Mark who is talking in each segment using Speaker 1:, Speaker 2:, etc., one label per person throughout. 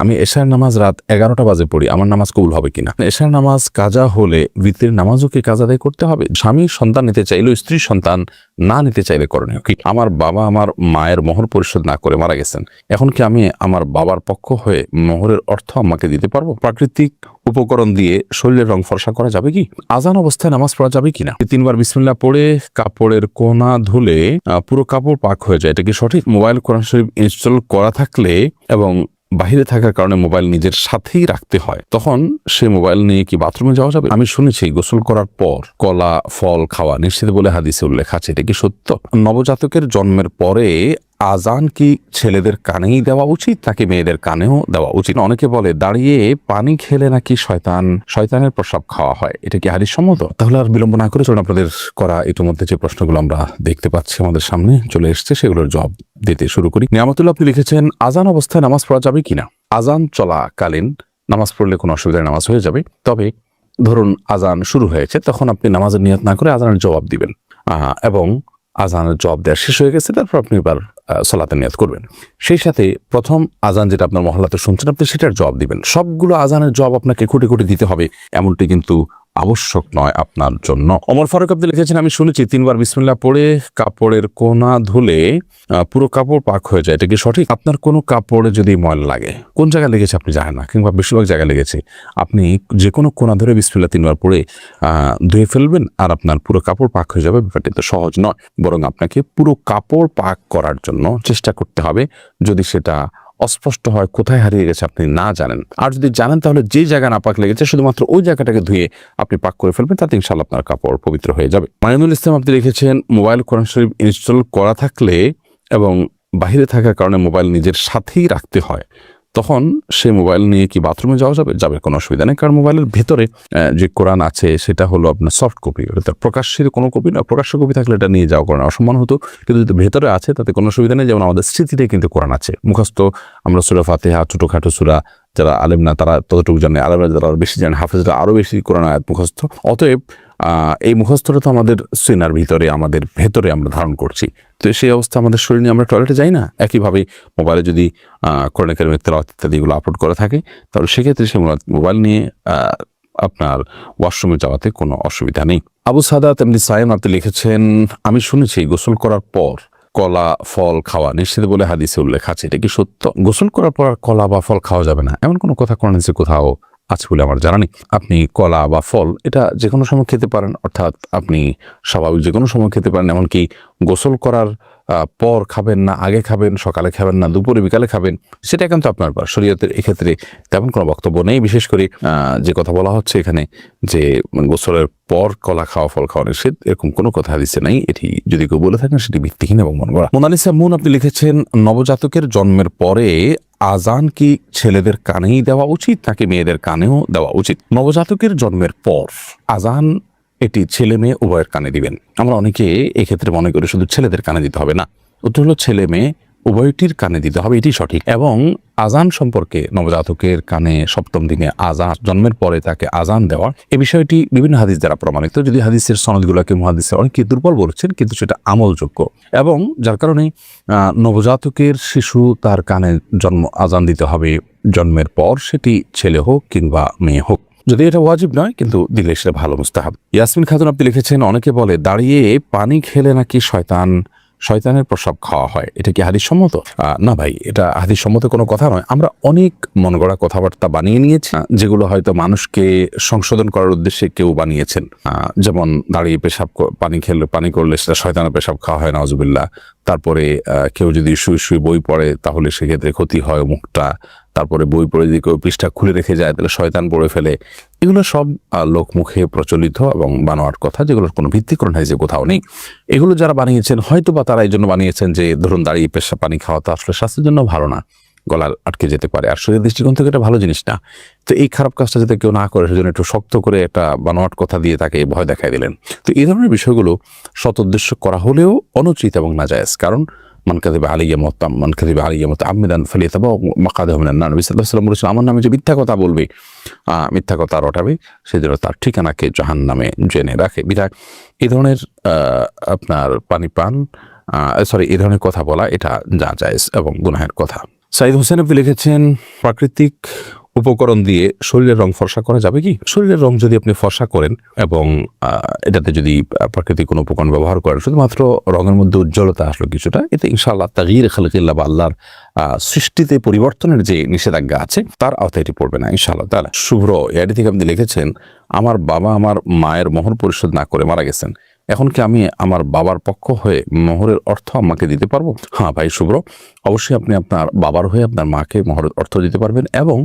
Speaker 1: আমি এশার নামাজ রাত এগারোটা বাজে পড়ি, আমার নামাজ কবুল হবে কিনা? এশার নামাজ কাজা হলে ভিতরের নামাজও কি কাজা আদায় করতে হবে? স্বামী সন্তান নিতে চাইলেও স্ত্রী সন্তান না নিতে চাইলে করণীয় কি? আমার বাবা আমার মায়ের মোহর পরিশোধ না করে মারা গেছেন। এখন কি আমি আমার বাবার পক্ষ হয়ে মোহরের অর্থ আমাকে দিতে পারব? প্রাকৃতিক উপকরণ দিয়ে শরীরের রং ফর্সা করা যাবে কি? আজান অবস্থায় নামাজ পড়া যাবে কিনা? তিনবার বিসমিল্লা পড়ে কাপড়ের কোনা ধুলে পুরো কাপড় পাক হয়ে যায়, এটা কি সঠিক? মোবাইল কোরআন শরীফ ইনস্টল করা থাকলে এবং বাহিরে থাকার কারণে মোবাইল নিজের সাথেই রাখতে হয়, তখন সে মোবাইল নিয়ে কি বাথরুমে যাওয়া যাবে? আমি শুনেছি, গোসল করার পর কলা, ফল, খাওয়া নিশ্চিত বলে হাদিসে উল্লেখ আছে, এটা কি সত্য? নবজাতকের জন্মের পরে আজান কি ছেলেদের কানেই দেওয়া উচিত নাকি মেয়েদের কানেও দেওয়া উচিত? অনেকে বলে, দাঁড়িয়ে পানি খেলে নাকি শয়তান, শয়তানের প্রসাব খাওয়া হয়? এটা কি হাদিস সম্মত তাহলে আর বিলম্ব না করে চলুন আপনাদের করা ইতিমধ্যে যে প্রশ্নগুলো আমরা দেখতে পাচ্ছি আমাদের সামনে চলে এসছে, সেগুলোর জবাব দিতে শুরু করি। নিয়ামতুল্লাহ, আপনি লিখেছেন, আজান অবস্থায় নামাজ পড়া যাবে কিনা আজান চলাকালীন নামাজ পড়লে কোনো অসুবিধায় নামাজ হয়ে যাবে। তবে ধরুন আজান শুরু হয়েছে, তখন আপনি নামাজের নিয়ত না করে আজানের জবাব দিবেন। এবং আজানের জবাব দেওয়া শেষ হয়ে গেছে, তারপর আপনি এবার সলাতে নিয়াত করবেন। সেই সাথে প্রথম আজান যেটা আপনার মহল্লাতে শুনছেন, আপনি সেটার জবাব দিবেন। সবগুলো আজানের জবাব আপনাকে খুঁটে খুঁটে দিতে হবে, এমনটি কিন্তু আবশ্যক নয় আপনার জন্য। অমর ফারুক আপনি লিখেছেন আমি শুনেছি তিনবার বিসমিল্লাহ পড়ে কাপড়ের কোনা ধুলে পুরো কাপড় পাক হয়ে যায়। এটা কি সঠিক? আপনার কোনো কাপড়ে যদি ময়লা লাগে কোন জায়গায় লেগেছে আপনি জানেন না? কিংবা বেশিরভাগ জায়গায় লেগেছে। আপনি যে কোনো কোনা ধরে বিসমিল্লাহ তিনবার আহ, ধুয়ে ফেলবেন আর আপনার পুরো কাপড় পাক হয়ে যাবে। ব্যাপারটি তো সহজ নয়। বরং আপনাকে পুরো কাপড় পাক করার জন্য চেষ্টা করতে হবে। যদি সেটা অস্পষ্ট হয়, কোথায় হারিয়ে গেছে আপনি না জানেন। আর যদি জানেন, তাহলে যে জায়গা না পাক লেগেছে, শুধুমাত্র ওই জায়গাটাকে ধুয়ে আপনি পাক করে ফেলবেন, তাতে ইনশাল আপনার কাপড় পবিত্র হয়ে যাবে। মাইনুল ইসলাম, আপনি রেখেছেন মোবাইল কোরআন শরীফ ইনস্টল করা থাকলে এবং বাহিরে থাকার কারণে মোবাইল নিজের সাথেই রাখতে হয়। তখন সে মোবাইল নিয়ে কি বাথরুমে যাওয়া যাবে? যাবে, কোনো অসুবিধা নেই। কারণ মোবাইলের ভেতরে যে কোরআন আছে, সেটা হলো আপনার সফট কপি ওটা প্রকাশ্যের কোনো কপি না, প্রকাশ্য কপি থাকলে এটা নিয়ে যাওয়া কোরআন অসম্মান হতো। কিন্তু যদি ভেতরে আছে, তাতে কোনো অসুবিধা নেই। যেমন আমাদের স্মৃতিতে কিন্তু কোরআন আছে। মুখস্থ আমরা সুরা ফাতেহা, ছোটোখাটো সুরা, যারা আলেম না, তারা ততটুকু জানে। আলেমরা যারা বেশি জানে, হাফেজরা আরও বেশি কোরআন আয়াত মুখস্থ। অতএব এই মুখস্থটা তো আমাদের সিনার ভিতরে, আমাদের ভেতরে আমরা ধারণ করছি। তো সেই অবস্থা আমাদের শরীর নিয়ে আমরা টয়লেটে যাই না? একইভাবে মোবাইলে যদি কোরআন কারিমের তেলাওয়াত ইত্যাদিগুলো আপলোড করা থাকে, তাহলে সেক্ষেত্রে সে মোবাইল- নিয়ে আপনার ওয়াশরুমে যাওয়াতে কোনো অসুবিধা নেই। আবু সাদাত এমনি সায়েম আপনি লিখেছেন, আমি শুনেছি গোসল করার পর কলা, ফল খাওয়া নিশ্চিত বলে হাদিসে উল্লেখ আছে। এটা কি সত্য? গোসল করার পর কলা বা ফল খাওয়া যাবে না? এমন কোনো কথা কোরআন কোথাও আছে বলে আমার জানা নেই। আপনি কলা বা ফল, এটা যে কোনো সময় খেতে পারেন, অর্থাৎ আপনি স্বাভাবিক যে কোনো সময় খেতে পারেন, এমনকি গোসল করার পর খাবেন না, আগে খাবেন, সকালে খাবেন না, দুপুরে, বিকালে খাবেন, সেটা একান্ত আপনার ব্যাপার শরীয়তের এক্ষেত্রে তেমন কোনো বক্তব্য নেই। বিশেষ করে যে কথা বলা হচ্ছে এখানে যে গোসলের পর কলা খাওয়া, ফল খাওয়া নিষেধ, এরকম কোনো কথা দিচ্ছে নাই। এটি যদি কেউ বলে থাকেন, সেটি ভিত্তিহীন এবং মন গড়া মোনালিসা মুন আপনি লিখেছেন, নবজাতকের জন্মের পরে আজান কি ছেলেদের কানেই দেওয়া উচিত নাকি মেয়েদের কানেও দেওয়া উচিত? নবজাতকের জন্মের পর আজান এটি ছেলে মেয়ে উভয়ের কানে দিবেন। আমরা অনেকে এক্ষেত্রে মনে করি শুধু ছেলেদের কানে দিতে হবে না। উত্তর হলো ছেলে মেয়ে উভয়টির কানে দিতে হবে, এটি সঠিক। এবং আজান সম্পর্কে নবজাতকের কানে সপ্তম দিনে আজান জন্মের পরে তাকে আজান দেওয়া, এ বিষয়টি বিভিন্ন হাদিস দ্বারা প্রমাণিত। যদি হাদিসের সনদগুলোকে মহাদিসে অনেকে দুর্বল বলছেন, কিন্তু সেটা আমলযোগ্য। এবং যার কারণে নবজাতকের শিশু তার কানে জন্ম আজান দিতে হবে, জন্মের পর সেটি ছেলে হোক কিংবা মেয়ে হোক। যদি এটা ওয়াজিব নয়, কিন্তু দিলে সেটা ভালো, মুস্তাহাব। ইয়াসমিন খাতুন আপনি লিখেছেন, অনেকে বলে, দাঁড়িয়ে পানি খেলে নাকি শয়তান শয়তানের প্রসাব খাওয়া হয়। এটা কি হাদিস সম্মত না ভাই, এটা হাদিস সম্মত কোনো কথা নয়। আমরা অনেক মন গড়া কথাবার্তা বানিয়ে নিয়েছি, যেগুলো হয়তো মানুষকে সংশোধন করার উদ্দেশ্যে কেউ বানিয়েছেন। যেমন দাঁড়িয়ে পেশাব পানি খেলে, পানি করলে সেটা শয়তানের পেশাব খাওয়া হয় নওয়াজুবিল্লাহ তারপরে কেউ যদি শুয়ে শুয়ে বই পড়ে, তাহলে সেক্ষেত্রে ক্ষতি হয় মুখটা। তারপরে বই পড়ে যদি কেউ পৃষ্ঠা খুলে রেখে যায়, তাহলে শয়তান পড়ে ফেলে। এগুলো সব লোকমুখে প্রচলিত এবং বানোয়ার কথা যেগুলোর কোনো ভিত্তিকরণ হয় যে কোথাও নেই। এগুলো যারা বানিয়েছেন হয়তো বা তারা এই জন্য বানিয়েছেন যে, ধরুন দাঁড়িয়ে পেশা পানি খাওয়া তো আসলে স্বাস্থ্যের জন্য ভালো না গলা আটকে যেতে পারে। আর শরীরের দৃষ্টিকোণ থেকে এটা ভালো জিনিস না। তো এই খারাপ কাজটা যাতে কেউ না করে, সেজন্য একটু শক্ত করে একটা বানোয়াট কথা দিয়ে তাকে ভয় দেখাই দিলেন। তো এই ধরনের বিষয়গুলো সৎ উদ্দেশ্য করা হলেও অনুচিত এবং নাজায়েজ। কারণ মান কাদিবা আলিয়া মতাম মান কাদিবা আলিয়া মত আমিদান ফেলে তাবা মাকাদে হবেন না নবী সাল্লাহ সাল্লাম বলেছেন, আমার নামে যে মিথ্যা কথা বলবে মিথ্যা কথা রটাবে, সেজন্য তার ঠিকানাকে জাহান নামে জেনে রাখে। বিধায় এই ধরনের আপনার পানি পান সরি এই ধরনের কথা বলা এটা যা জায়েজ এবং গুনাহের কথা। সাইদ হোসেন লিখেছেন, প্রাকৃতিক উপকরণ দিয়ে শরীরের রং ফর্সা করা যাবে কি? শরীরের রং যদি আপনি ফর্সা করেন এবং এটাতে যদি প্রাকৃতিক কোনো উপকরণ ব্যবহার করেন, শুধুমাত্র রঙের মধ্যে উজ্জ্বলতা আসলো কিছুটা, এতে ইনশাআল্লাহ তাগির খালকিল্লা বা আল্লাহর সৃষ্টিতে পরিবর্তনের যে নিষেধাজ্ঞা আছে, তার আওতায় এটি পড়বে না, ইনশাআল্লাহ। তাহলে শুভ্র এটি থেকে আপনি লিখেছেন, আমার বাবা আমার মায়ের মোহর পরিশোধ না করে মারা গেছেন। এখন কি আমি আমার বাবার পক্ষ হয়ে মোহরের অর্থ আমাকে দিতে পারব? হ্যাঁ ভাই, শুভ্র অবশ্যই আপনি আপনার বাবার হয়ে আপনার মাকে মোহরের অর্থ দিতে পারবেন এবং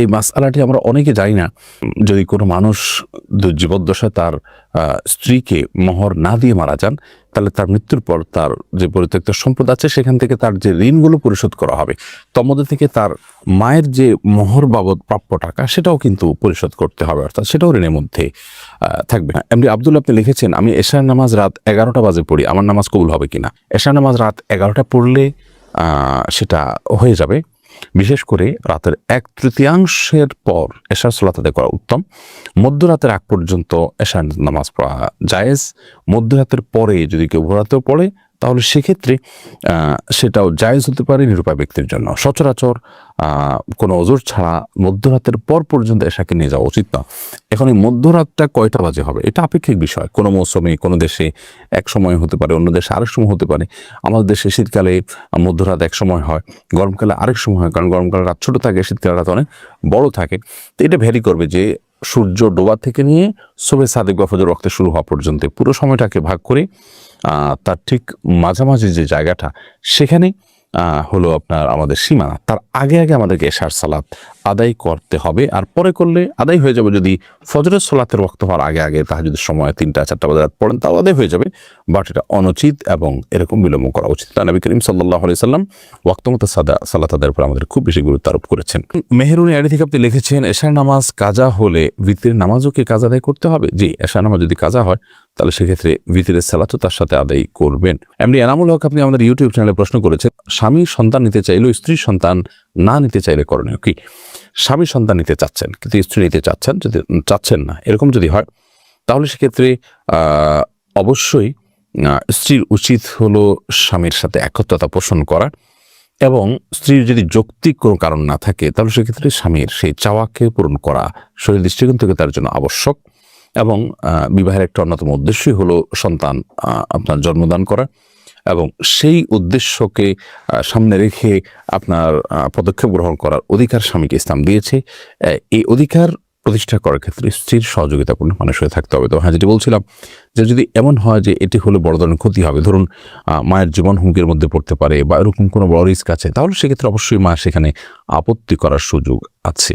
Speaker 1: এই মাসালাটি আমরা অনেকে জানি না। যদি কোনো মানুষ জীবদ্দশায় তার স্ত্রীকে মহর না দিয়ে মারা যান, তাহলে তার মৃত্যুর পর তার যে পরিত্যক্ত সম্পদ আছে, সেখান থেকে তার যে ঋণগুলো পরিশোধ করা হবে তার মধ্যে থেকে তার মায়ের যে মহর বাবদ প্রাপ্য টাকা, সেটাও কিন্তু পরিশোধ করতে হবে, অর্থাৎ সেটাও ঋণের মধ্যে থাকবে। এমনি আব্দুল আপনি লিখেছেন, আমি এশার নামাজ রাত এগারোটা বাজে পড়ি, আমার নামাজ কবুল হবে কিনা? এশার নামাজ রাত এগারোটা পড়লে সেটা হয়ে যাবে। বিশেষ করে রাতের এক তৃতীয়াংশের পর এশার সোলা আদায় করা উত্তম। মধ্যরাতের আগ পর্যন্ত এশার নামাজ পড়া জায়েজ। মধ্যরাতের পরে যদি কেউ ভোরাতেও পড়ে তাহলে সেক্ষেত্রে সেটাও জায়েজ হতে পারে নিরুপায় ব্যক্তির জন্য। সচরাচর কোনো ওজোর ছাড়া মধ্যরাতের পর পর্যন্ত এশাকে নিয়ে যাওয়া উচিত না। এখন এই মধ্যরাতটা কয়টা বাজে হবে? এটা আপেক্ষিক বিষয়। কোনো মৌসুমে, কোনো দেশে এক সময় হতে পারে, অন্য দেশে আরেক সময় হতে পারে। আমাদের দেশে শীতকালে মধ্যরাত এক সময় হয়, গরমকালে আরেক সময় হয়। কারণ গরমকালে রাত ছোটো থাকে, শীতকালে রাত অনেক বড় থাকে। তো এটা ভ্যারি করবে যে সূর্য ডোবা থেকে নিয়ে সবে সাদেক বা ফজর রক্তে শুরু হওয়া পর্যন্ত পুরো সময়টাকে ভাগ করে তার ঠিক মাঝামাঝি যে জায়গাটা, সেখানে হলো আপনার আমাদের সীমানা। তার আগে আগে আমাদেরকে এশার সালাত আদায় করতে হবে। আর পরে করলে আদায় হয়ে যাবে যদি ফজরের সালাতের রক্ত হওয়ার আগে আগে যদি সময় তিনটা, চারটা বাজার পড়েন, তাও আদায় হয়ে যাবে। বাট এটা অনুচিত এবং এরকম বিলম্ব করা উচিত তা নবী করিম সাল্লাহ আলি সাল্লাম সাদা, সালাত আদায়ের উপর আমাদের খুব বেশি গুরুত্ব আরোপ করেছেন। মেহরুনি আড়ি থেকে আপনি লিখেছেন, এশার নামাজ কাজা হলে ভিতরের নামাজও কি কাজা আদায় করতে হবে? জি, এশার নামাজ যদি কাজা হয় তাহলে সেক্ষেত্রে ভিতরের সালাতও তার সাথে আদায় করবেন। এমনি এনামুল হক, আপনি আমাদের ইউটিউব চ্যানেলে প্রশ্ন করেছেন, স্বামী সন্তান নিতে চাইলেও স্ত্রী সন্তান না নিতে চাইলে করণীয় কি? স্বামী সন্তান নিতে চাচ্ছেন, কিন্তু স্ত্রী নিতে চাচ্ছেন, যদি চাচ্ছেন না, এরকম যদি হয়, তাহলে সেক্ষেত্রে অবশ্যই স্ত্রীর উচিত হলো স্বামীর সাথে একত্রতা পোষণ করা এবং স্ত্রীর যদি যৌক্তিক কোনো কারণ না থাকে, তাহলে সেক্ষেত্রে স্বামীর সেই চাওয়াকে পূরণ করা শরীর দৃষ্টিকোণ থেকে তার জন্য আবশ্যক। এবং বিবাহের একটা অন্যতম উদ্দেশ্যই হলো সন্তান আপনার জন্মদান করা এবং সেই উদ্দেশ্যকে সামনে রেখে আপনার পদক্ষেপ গ্রহণ করার অধিকার স্বামীকে ইসলাম দিয়েছে। এই অধিকার প্রতিষ্ঠা করার ক্ষেত্রে স্ত্রীর সহযোগিতাপূর্ণ মানুষ হয়ে থাকতে হবে। তো হ্যাঁ যেটি বলছিলাম যে যদি এমন হয় যে এটি হলে বড় ধরনের ক্ষতি হবে, ধরুন মায়ের জীবন হুমকির মধ্যে পড়তে পারে বা এরকম কোনো বড় রিস্ক আছে, তাহলে সেক্ষেত্রে অবশ্যই মা সেখানে আপত্তি করার সুযোগ আছে।